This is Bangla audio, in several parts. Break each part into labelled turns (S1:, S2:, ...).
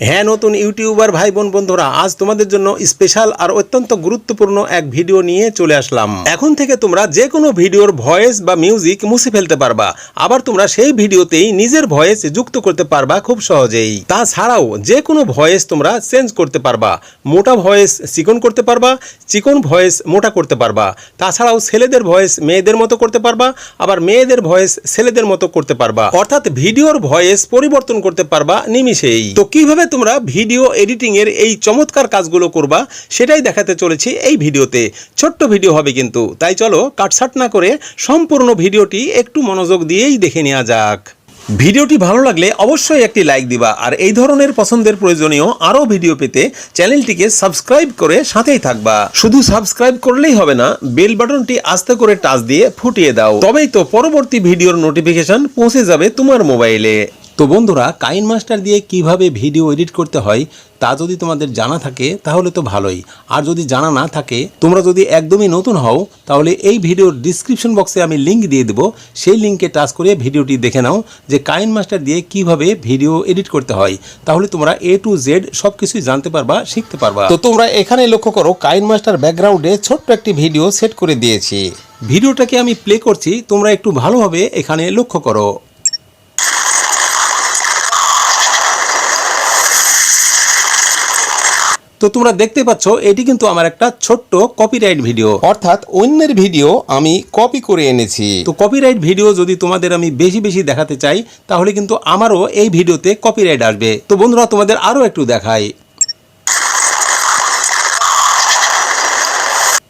S1: হ্যাঁ নতুন ইউটিউবার ভাই বোন বন্ধুরা, আজ তোমাদের জন্য স্পেশাল আর অত্যন্ত গুরুত্বপূর্ণ এক ভিডিও নিয়ে চলে আসলাম। এখন থেকে তোমরা যে কোনো ভিডিওর ভয়েস বা মিউজিক মুছে ফেলতে পারবা। আবার তোমরা সেই ভিডিওতেই নিজের ভয়েস যুক্ত করতে পারবা খুব সহজেই। তাছাড়াও যে কোনো ভয়েস তোমরা চেঞ্জ করতে পারবা। মোটা ভয়েস চিকন করতে পারবা, চিকন ভয়েস মোটা করতে পারবা। তাছাড়াও ছেলেদের ভয়েস মেয়েদের মতো করতে পারবা, আবার মেয়েদের ভয়েস ছেলেদের মতো করতে পারবা। অর্থাৎ ভিডিওর ভয়েস পরিবর্তন করতে পারবা নিমিষেই। তো কীভাবে তোমরা ভিডিও এডিটিং এর এই চমৎকার কাজগুলো করবা, সেটাই দেখাতে চলেছি এই ভিডিওতে। ছোট্ট ভিডিও হবে কিন্তু। তাই চলো কাটছাট না করে সম্পূর্ণ ভিডিওটি একটু মনোযোগ দিয়েই দেখে নেওয়া যাক। ভিডিওটি ভালো লাগলে অবশ্যই একটি লাইক দিবা, আর এই ধরনের পছন্দের প্রয়োজনীয় আরও ভিডিও পেতে চ্যানেলটিকে সাবস্ক্রাইব করে সাথেই থাকবা। শুধু সাবস্ক্রাইব করলেই হবে না, বেল বাটনটি আস্তে করে টাচ দিয়ে ফুটিয়ে দাও। তবেই তো পরবর্তী ভিডিওর নোটিফিকেশন পৌঁছে যাবে তোমার মোবাইলে। তো বন্ধুরা, কাইন মাস্টার দিয়ে কীভাবে ভিডিও এডিট করতে হয়, তা যদি তোমাদের জানা থাকে, তাহলে তো ভালোই। আর যদি জানা না থাকে, তোমরা যদি একদমই নতুন হও, তাহলে এই ভিডিওর ডিসক্রিপশন বক্সে আমি লিংক দিয়ে দেবো। সেই লিঙ্কে টাচ করে ভিডিওটি দেখে নাও যে কাইন মাস্টার দিয়ে কীভাবে ভিডিও এডিট করতে হয়। তাহলে তোমরা এ টু জেড সব কিছুই জানতে পারবা, শিখতে পারবা। তো তোমরা এখানে লক্ষ্য করো, কাইন মাস্টার ব্যাকগ্রাউন্ডে ছোট্ট একটি ভিডিও সেট করে দিয়েছি। ভিডিওটাকে আমি প্লে করছি, তোমরা একটু ভালোভাবে এখানে লক্ষ্য করো। তো তোমরা দেখতে পাচ্ছ এটি কিন্তু আমার একটা ছোট্ট কপিরাইট ভিডিও অর্থাৎ অন্যের ভিডিও আমি কপি করে এনেছি। তো কপিরাইট ভিডিও যদি তোমাদের আমি বেশি বেশি দেখাতে চাই তাহলে কিন্তু আমারও এই ভিডিওতে কপিরাইট আসবে। তো বন্ধুরা তোমাদের আরও একটু দেখাই।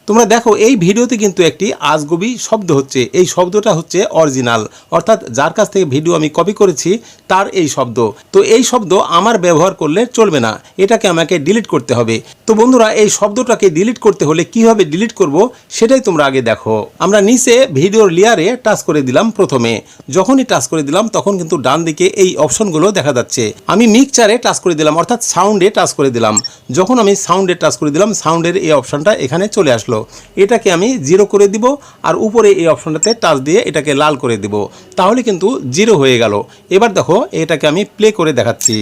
S1: তোমরা দেখো, এই ভিডিওতে কিন্তু একটি আজগবি শব্দ হচ্ছে। এই শব্দটা হচ্ছে অরিজিনাল। অর্থাৎ যার কাছ থেকে ভিডিও আমি কপি করেছি, তার এই শব্দ। তো এই শব্দ আমার ব্যবহার করলে চলবে না। এটাকে আমাকে ডিলিট করতে হবে। তো বন্ধুরা, এই শব্দটাকে ডিলিট করতে হলে কীভাবে ডিলিট করব, সেটাই তোমরা আগে দেখো। আমরা নিচে ভিডিওর লেয়ারে টাচ করে দিলাম প্রথমে। যখনই টাচ করে দিলাম, তখন কিন্তু ডান দিকে এই অপশনগুলো দেখা যাচ্ছে। আমি মিক্সচারে টাচ করে দিলাম, অর্থাৎ সাউন্ডে টাচ করে দিলাম। যখন আমি সাউন্ডে টাচ করে দিলাম সাউন্ডের এই অপশনটা এখানে চলে আসলো। এটাকে আমি জিরো করে দিব আর উপরে এই অপশনটাতে টাচ দিয়ে এটাকে লাল করে দিব। তাহলে কিন্তু জিরো হয়ে গেল। এবার দেখো, এটাকে আমি প্লে করে দেখাচ্ছি।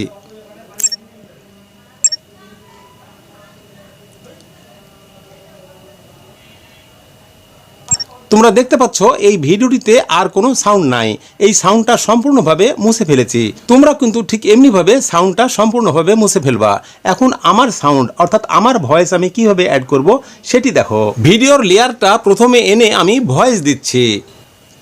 S1: তোমরা দেখতে পাচ্ছ, এই ভিডিওটিতে আর কোনো সাউন্ড নাই। এই সাউন্ডটা সম্পূর্ণভাবে মুছে ফেলেছি। তোমরা কিন্তু ঠিক এমনিভাবে সাউন্ডটা সম্পূর্ণভাবে মুছে ফেলবা। এখন আমার সাউন্ড অর্থাৎ আমার ভয়েস আমি কীভাবে অ্যাড করব, সেটি দেখো। ভিডিওর লেয়ারটা প্রথমে এনে আমি ভয়েস দিচ্ছি।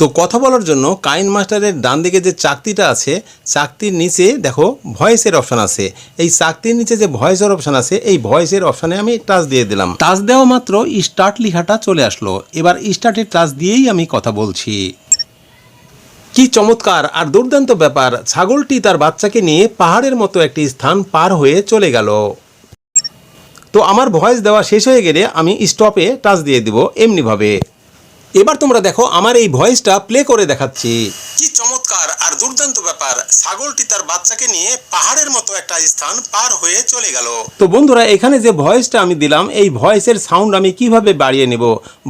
S1: তো কথা বলার জন্য কাইন মাস্টারের ডান দিকে যে চাকতিটা আছে, চাকতির নিচে দেখো ভয়েসের অপশান আছে। এই চাকতির নিচে যে ভয়েসের অপশান আছে, এই ভয়েসের অপশানে আমি টাচ দিয়ে দিলাম। টাচ দেওয়া মাত্র স্টার্ট লেখাটা চলে আসলো। এবার স্টার্টের টাচ দিয়েই আমি কথা বলছি। কি চমৎকার আর দুর্দান্ত ব্যাপার, ছাগলটি তার বাচ্চাকে নিয়ে পাহাড়ের মতো একটি স্থান পার হয়ে চলে গেল। তো আমার ভয়েস দেওয়া শেষ হয়ে গেলে আমি স্টপে টাচ দিয়ে দিব এমনিভাবে। এবার তোমরা দেখো আমার এই ভয়েসটা প্লে করে দেখাচ্ছি। কি চমৎকার আর দুর্দান্ত ব্যাপার ছাগলটি তার বাচ্চাকে নিয়ে পাহাড়ের মতো একটা স্থান পার হয়ে চলে গেল। তো বন্ধুরা এখানে যে ভয়েসটা আমি দিলাম এই ভয়েসের সাউন্ড আমি কীভাবে বাড়িয়ে নেব?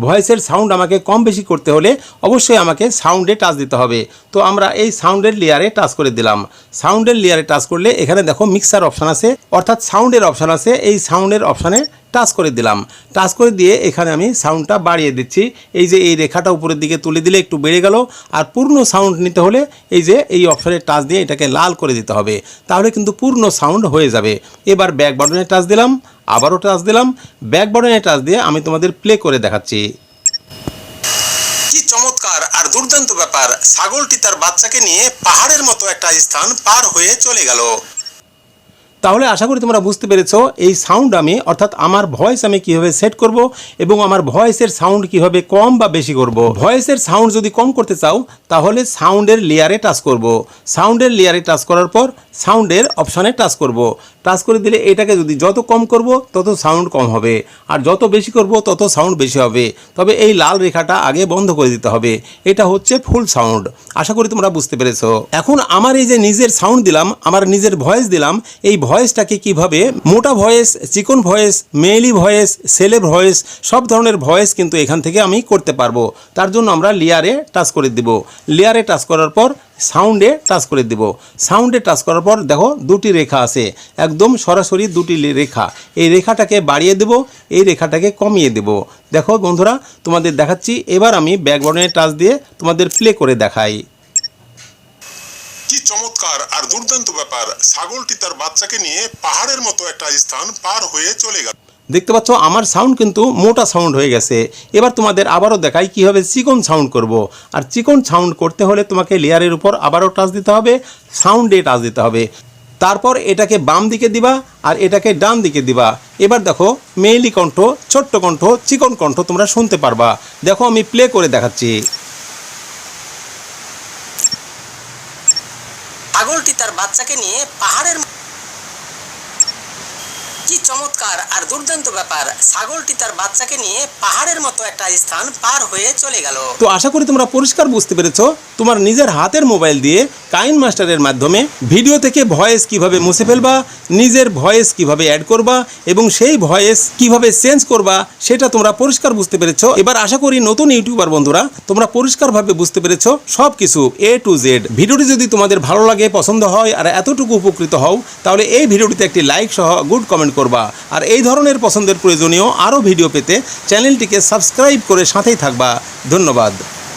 S1: ভয়েসের সাউন্ড আমাকে কম বেশি করতে হলে অবশ্যই আমাকে সাউন্ডে টাচ দিতে হবে। তো আমরা এই সাউন্ডের লেয়ারে টাচ করে দিলাম। সাউন্ডের লেয়ারে টাচ করলে এখানে দেখো মিক্সার অপশান আছে অর্থাৎ সাউন্ডের অপশান আছে। এই সাউন্ডের অপশানে টাচ করে দিলাম। টাচ করে দিয়ে এখানে আমি সাউন্ডটা বাড়িয়ে দিচ্ছি। এই যে এই রেখাটা উপরের দিকে তুলে দিলে একটু বেড়ে গেল। আর পূর্ণ সাউন্ড নিতে হলে এই যে এই অপশানে টাচ দিয়ে এটাকে লাল করে দিতে হবে। তাহলে কিন্তু পূর্ণ সাউন্ড হয়ে যাবে। এবার ব্যাক বাটনে টাচ দিলাম, আবারও টাচ দিলাম। ব্যাক বাটনে টাচ দিয়ে আমি তোমাদের প্লে করে দেখাচ্ছি। কি চমৎকার আর দুর্দান্ত ব্যাপার। ছাগলটি তার বাচ্চাকে নিয়ে পাহাড়ের মতো একটা স্থান পার হয়ে চলে গেল। তাহলে আশা করি তোমরা বুঝতে পেরেছ, এই সাউন্ড আমি, অর্থাৎ আমার ভয়েস আমি কীভাবে সেট করব এবং আমার ভয়েসের সাউন্ড কীভাবে কম বা বেশি করব। ভয়েসের সাউন্ড যদি কম করতে চাও, তাহলে সাউন্ডের লেয়ারে টাচ করব। সাউন্ডের লেয়ারে টাচ করার পর সাউন্ডের অপশানে টাচ করব। টাচ করে দিলে এটাকে যদি যত কম করব, তত সাউন্ড কম হবে। আর যত বেশি করব, তত সাউন্ড বেশি হবে। তবে এই লাল রেখাটা আগে বন্ধ করে দিতে হবে। এটা হচ্ছে ফুল সাউন্ড। আশা করি তোমরা বুঝতে পেরেছ। এখন আমার এই যে নিজের সাউন্ড দিলাম, আমার নিজের ভয়েস দিলাম, এই ভয়েসটাকে কীভাবে মোটা ভয়েস, চিকন ভয়েস মেইলি ভয়েস ছেলে ভয়েস, সব ধরনের ভয়েস কিন্তু এখান থেকে আমি করতে পারব। তার জন্য আমরা লেয়ারে টাচ করে দিব। লেয়ারে টাচ করার পর সাউন্ডে টাচ করে দেব। সাউন্ডে টাচ করার পর দেখো দুটি রেখা আছে। একদম সরাসরি দুটি রেখা। এই রেখাটাকে বাড়িয়ে দেব, এই রেখাটাকে কমিয়ে দেব। দেখো বন্ধুরা, তোমাদের দেখাচ্ছি। এবার আমি ব্যাকগ্রাউন্ডে টাচ দিয়ে তোমাদের প্লে করে দেখাই।
S2: কি চমৎকার আর দুর্দান্ত ব্যাপার। ছাগলটি তার বাচ্চাকে নিয়ে পাহাড়ের মতো একটা স্থান পার হয়ে চলে গেল।
S1: দেখতে পাচ্ছ, আমার সাউন্ড কিন্তু মোটা সাউন্ড হয়ে গেছে। এবার তোমাদের আবারও দেখাই কীভাবে চিকন সাউন্ড করব। আর চিকন সাউন্ড করতে হলে তোমাকে লেয়ারের উপর আবারও টাচ দিতে হবে সাউন্ডে টাচ দিতে হবে। তারপর এটাকে বাম দিকে দিবা আর এটাকে ডান দিকে দিবা। এবার দেখো, মেইলি কণ্ঠ, ছোট্ট কণ্ঠ, চিকন কণ্ঠ তোমরা শুনতে পারবা। দেখো, আমি প্লে করে দেখাচ্ছি
S3: ছাগলটি তার বাচ্চাকে নিয়ে পাহাড়ের ম- কি চমৎকার আর দুর্দান্ত ব্যাপার। ছাগলটি তার বাচ্চাকে নিয়ে পাহাড়ের মতো একটা স্থান পার হয়ে চলে গেল।
S1: তো আশা করি তোমরা পরিষ্কার বুঝতে পেরেছ, তোমার নিজের হাতের মোবাইল দিয়ে কাইন মাস্টারের মাধ্যমে ভিডিও থেকে ভয়েস কীভাবে মুছে ফেলবা, নিজের ভয়েস কীভাবে অ্যাড করবা এবং সেই ভয়েস কীভাবে চেঞ্জ করবা, সেটা তোমরা পরিষ্কার বুঝতে পেরেছ। এবার আশা করি নতুন ইউটিউবার বন্ধুরা, তোমরা পরিষ্কারভাবে বুঝতে পেরেছ সব কিছু এ টু জেড ভিডিওটি যদি তোমাদের ভালো লাগে, পছন্দ হয়, আর এতটুকু উপকৃত হও, তাহলে এই ভিডিওটিতে একটি লাইক সহ গুড কমেন্ট করবা। আর এই ধরনের পছন্দের প্রয়োজনীয় আরও ভিডিও পেতে চ্যানেলটিকে সাবস্ক্রাইব করে সাথেই থাকবা। ধন্যবাদ।